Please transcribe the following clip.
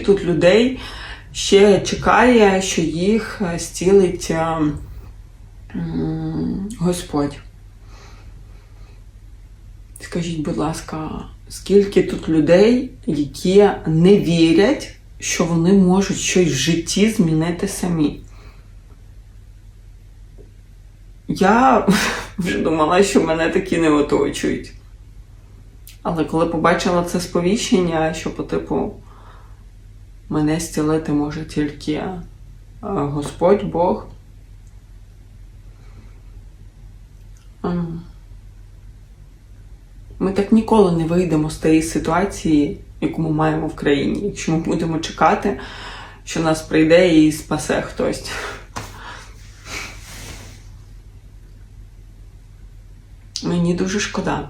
Тут людей ще чекає, що їх е, зцілить е, Господь. Скажіть, будь ласка, скільки тут людей, які не вірять, що вони можуть щось в житті змінити самі? Я вже думала, що мене такі не оточують. Але коли побачила це сповіщення, що по типу мене зцілити може тільки е, Господь Бог. Ми так ніколи не вийдемо з тієї ситуації, яку ми маємо в країні, якщо ми будемо чекати, що нас прийде і спасе хтось. Мені дуже шкода.